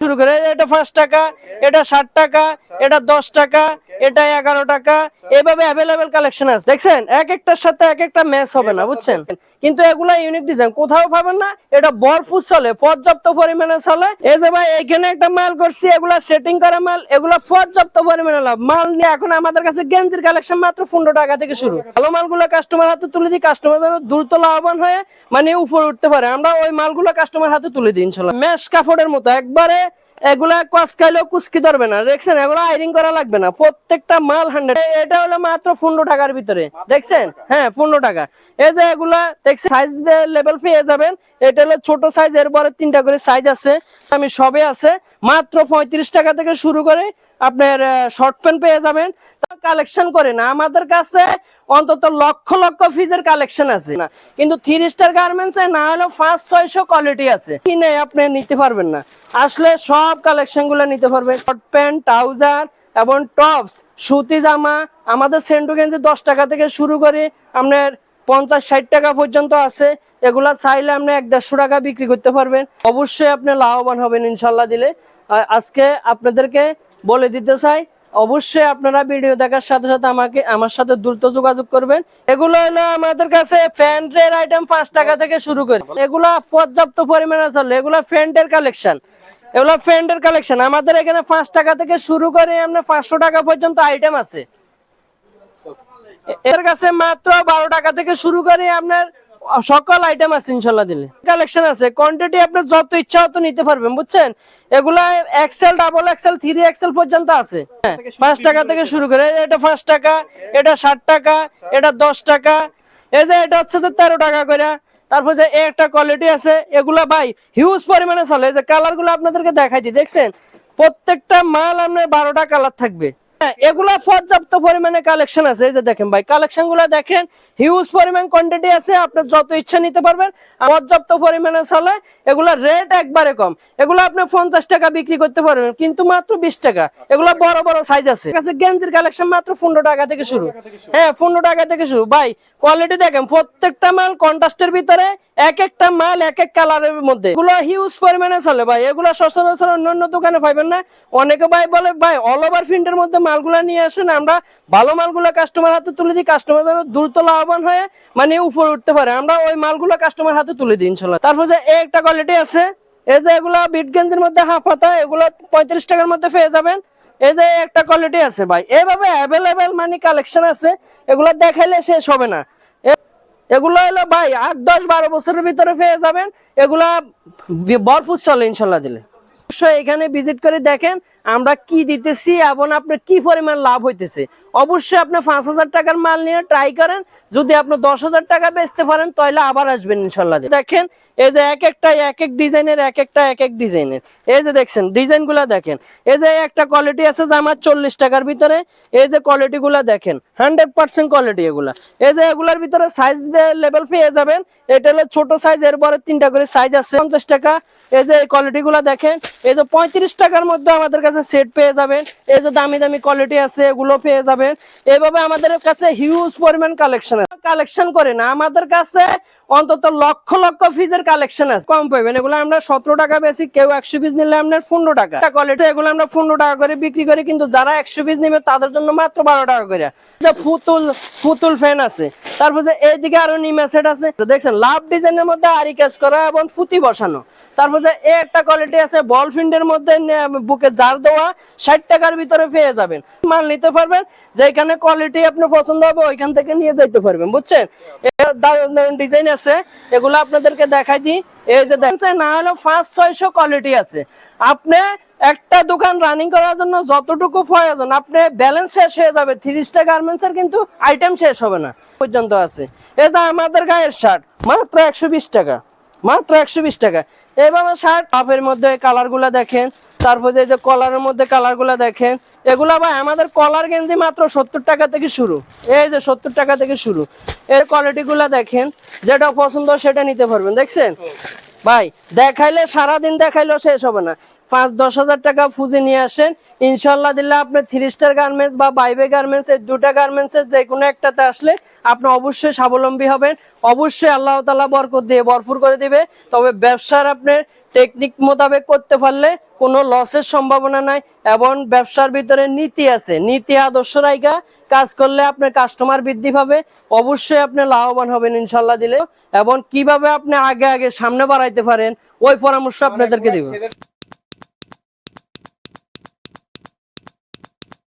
শুরু করে, এটা পাঁচ টাকা, এটা ষাট টাকা, এটা দশ টাকা, এটা এগারো টাকা, এভাবে অ্যাভেলেবেল কালেকশন আছে। দেখছেন? এক একটার সাথে এক একটা ম্যাচ হবে না, বুঝছেন? কিন্তু এগুলা ইউনিক ডিজাইন কোথাও পাবেন না, এটা ভরপুর চলে, পর্যাপ্ত পরিমাণে চলে। এই যে ভাই, এখানে একটা মাল করছি, এগুলা সেটিং করা মাল, এগুলা পর্যাপ্ত পরিমাণে লাভ। মাল নিয়ে এখন আমাদের কাছে গেঞ্জির কালেকশন মাত্র পনেরো টাকা থেকে শুরু। ভালো মালগুলো কাস্টমার হাতে তুলে দিই কাস্টমার যেন দ্রুত লাভবান হয়ে মানে উপরে উঠতে পারে। আমরা ওই মালগুলো কাস্টমার হাতে তুলে দিই, ইনশাল্লাহ। ম্যাশ কাপড়ের মতো, একবারে এগুলা কস খাইলেও ধরবে না। দেখছেন, এগুলো আয়রিং করা লাগবে না। প্রত্যেকটা মাল হান্ড্রেড এটা হলো মাত্র পনেরো টাকার ভিতরে। দেখছেন? হ্যাঁ পনেরো টাকা। এই যে এগুলা, দেখছেন? সাইজ লেভেল পেয়ে যাবেন। এটা হলো ছোট সাইজ এরপরে তিনটা করে সাইজ আছে। আমি সবে আছে। মাত্র পঁয়ত্রিশ টাকা থেকে শুরু করে আপনার শর্ট প্যান্ট পেয়ে যাবেন। কালেকশন করে না। আমাদের কাছে অন্তত লক্ষ লক্ষ ফিজের কালেকশন আছে। না কিন্তু থ্রি স্টার গার্মেন্টস এ না হলেও পাঁচ, ছয়শো কোয়ালিটি আছে। কিনে আপনি নিতে পারবেন না। আসলে সব কালেকশনগুলো নিতে পারবেন। শর্ট প্যান্ট ট্রাউজার এবং টপস সুতি জামা। আমাদের সেন্টু গেঞ্জি দশ টাকা থেকে শুরু করে আপনার পঞ্চাশ, ষাট টাকা পর্যন্ত আছে। এগুলা চাইলে আপনি এক দেড়শো টাকা বিক্রি করতে পারবেন। অবশ্যই আপনি লাভবান হবেন ইনশাল্লাহ দিলে। আজকে আপনাদেরকে বলে দিতে চাই, অবশ্যই আপনারা ভিডিও দেখার সাথে সাথে আমাকে, আমার সাথে দ্রুত যোগাযোগ করবেন। এগুলো হলো আমাদের কাছে ফ্যান্টের আইটেম পাঁচ টাকা থেকে শুরু করে। এগুলা পর্যাপ্ত পরিমাণে চলে, এগুলো ফ্যান্টের কালেকশন এগুলো ফ্যান্টের কালেকশন আমাদের এখানে পাঁচ টাকা থেকে শুরু করে আপনার পাঁচশো টাকা পর্যন্ত আইটেম আছে। এর কাছে মাত্র বারো টাকা থেকে শুরু করে আপনার সকল আইটেম আছে ইনশাল্লাহ দিলে। কালেকশন আছে কোয়ান্টিটি আপনি যত ইচ্ছা হতো নিতে পারবেন বুঝছেন? এগুলা XL double XL three XL পর্যন্ত আছে। হ্যাঁ, পাঁচ টাকা থেকে শুরু করে এটা পাঁচ টাকা এটা ষাট টাকা এটা দশ টাকা এই যে এটা হচ্ছে যে তেরো টাকা করে। তারপর যে একটা কোয়ালিটি আছে এগুলা ভাই হিউজ পরিমাণে চলে। যে কালারগুলো আপনাদেরকে দেখাই দিই দেখছেন? প্রত্যেকটা মাল আপনার বারোটা কালার থাকবে। এগুলা পর্যাপ্ত পরিমাণে কালেকশন আছে। এই যে দেখেন ভাই কালেকশনগুলা দেখেন হিউজ পরিমাণ কোয়ান্টিটি আছে আপনার যত ইচ্ছা নিতে পারবেন। পর্যাপ্ত পরিমাণে চলে এগুলা রেট একবারে কম। এগুলো আপনি পঞ্চাশ টাকা বিক্রি করতে পারবেন কিন্তু মাত্র বিশ টাকা। এগুলা বড় বড় সাইজ আছে। কাছে গেঞ্জির কালেকশন মাত্র পনেরো টাকা থেকে শুরু। হ্যাঁ পনেরো টাকা থেকে শুরু। ভাই কোয়ালিটি দেখেন প্রত্যেকটা মাল কন্ট্রাস্টের ভিতরে এক একটা মাল এক এক কালারের মধ্যে। এগুলো হিউজ পরিমাণে চলে ভাই। এগুলো সচরাচর অন্যান্য দোকানে পাইবেন না। অনেকে ভাই বলে ভাই অল ওভার প্রিন্টের মধ্যে মালগুলা নিয়ে আসেন, আমরা ভালো মালগুলো কাস্টমার হাতে তুলে দিই কাস্টমার যেন দ্রুত লাভবান হয়ে মানে উপরে উঠতে পারে। আমরা ওই মালগুলো কাস্টমার হাতে তুলে দিই ইনশাল্লাহ। তারপর যে একটা কোয়ালিটি আছে, এই যে এগুলা বিট গেঞ্জের মধ্যে হাফ হাতা, এগুলো পঁয়ত্রিশ টাকার মধ্যে পেয়ে যাবেন। এই যে একটা কোয়ালিটি আছে ভাই, এভাবে অ্যাভেলেবেল মানে কালেকশন আছে, এগুলো দেখাইলে শেষ হবে না। এগুলো হলো ভাই আট, দশ, বারো বছরের ভিতরে পেয়ে যাবেন, এগুলা ভরপুর চলে ইনশাল্লাহ দিলে। অবশ্যই এখানে ভিজিট করে দেখেন আমরা কি দিতেছি এবং আপনার কি পরিমাণ লাভ হইতেছে। অবশ্যই আপনি পাঁচ হাজার টাকার মাল নিয়ে ট্রাই করেন। যদি আপনি দশ হাজার টাকা বেচতে পারেন, তাহলে আবার আসবেন ইনশাল্লাহ দেখেন, এই যে এক একটা, এক এক ডিজাইনের, এক একটা, এক এক ডিজাইনের। এই যে দেখছেন ডিজাইনগুলা দেখেন। এই যে একটা কোয়ালিটি আছে যে আমার চল্লিশ টাকার ভিতরে, এই যে কোয়ালিটি গুলা দেখেন হান্ড্রেড পার্সেন্ট কোয়ালিটি এগুলা। এই যে এগুলার ভিতরে সাইজ লেভেল পেয়ে যাবেন। এটা হলো ছোট সাইজ এরপরে তিনটা করে সাইজ আছে, পঞ্চাশ টাকা। এই যে কোয়ালিটি গুলা দেখেন এই যে পঁয়ত্রিশ টাকার মধ্যে আমাদের কাছে সেট পেয়ে যাবেন। এই যে দামি দামি কোয়ালিটি আছে, এগুলো পেয়ে যাবেন। এইভাবে আমাদের কাছে হিউজ পরিমাণ কালেকশন আছে। কালেকশন করে না, আমাদের কাছে অন্তত লক্ষ লক্ষ ফিজের কালেকশন আছে। কম পাবেন, এগুলো আমরা সতেরো টাকা বেশি, কেউ একশো পিস নিলে আপনার পনেরো টাকা। কোয়ালিটি এগুলো আমরা পনেরো টাকা করে বিক্রি করি, কিন্তু যারা একশো পিস নেবে, তাদের জন্য মাত্র বারো টাকা করে। যে ফুতুল ফুতুল ফ্যান আছে। তারপর যে এইদিকে আরও নিমা সেট আছে। দেখছেন, লাভ ডিজাইনের মধ্যে আরি কাজ করা এবং ফুতি বসানো। তারপর যে একটা কোয়ালিটি আছে, বল ফিন্ডের মধ্যে বুকে জার দেওয়া, ষাট টাকার ভিতরে পেয়ে যাবেন। মাল নিতে পারবেন যেখানে কোয়ালিটি আপনার পছন্দ হবে, ওইখান থেকে নিয়ে যাইতে পারবেন, বুঝছেন? ডিজাইন আছে, এগুলো আপনাদেরকে দেখাই দিই। এই যে দেখছেন না হলেও পাঁচ, ছয়শো কোয়ালিটি আছে। আপনি একটা দোকান রানিং করার জন্য যতটুকু প্রয়োজন, আপনি ব্যালেন্স শেষ হয়ে যাবে। স্টার গার্মেন্টস এর কিন্তু আইটেম শেষ হবে না পর্যন্ত আছে। এই যে আমাদের গায়ের শার্ট মাত্র একশো বিশ টাকা, মাত্র একশো বিশ টাকা। এইভাবে শার্ট হাফের মধ্যে কালারগুলো দেখেন, তারপর এই যে কলারের মধ্যে কালারগুলা দেখেন, এগুলো ভাই আমাদের কলার গেঞ্জি মাত্র সত্তর টাকা থেকে শুরু। এই যে সত্তর টাকা থেকে শুরু। এর কোয়ালিটি গুলা দেখেন, যেটা পছন্দ সেটা নিতে পারবেন, দেখছেন? ভাই, দেখাইলে সারাদিন দেখাইলেও শেষ হবে না। পাঁচ, দশ হাজার টাকা ফুজি নিয়ে আসেন। ইনশাল্লাহ দিলে আপনি থ্রি স্টার গার্মেন্টস বা বাইবে গার্মেন্টস এই দুটা গার্মেন্টস এর যে কোনো একটাতে আসলে আপনি অবশ্যই স্বাবলম্বী হবেন। অবশ্যই আল্লাহ তালা বরকত দিয়ে ভরপুর করে দিবে। তবে ব্যবসার আপনার টেকনিক মোতাবেক করতে পারলে কোনো লসের সম্ভাবনা নাই এবং ব্যবসার ভিতরে নীতি আছে। নীতি, আদর্শ রায়গা কাজ করলে আপনার কাস্টমার বৃদ্ধি পাবে। অবশ্যই আপনি লাভবান হবেন ইনশাল্লাহ দিলে। এবং কীভাবে আপনি আগে আগে সামনে বাড়াইতে পারেন, ওই পরামর্শ আপনাদেরকে দিব।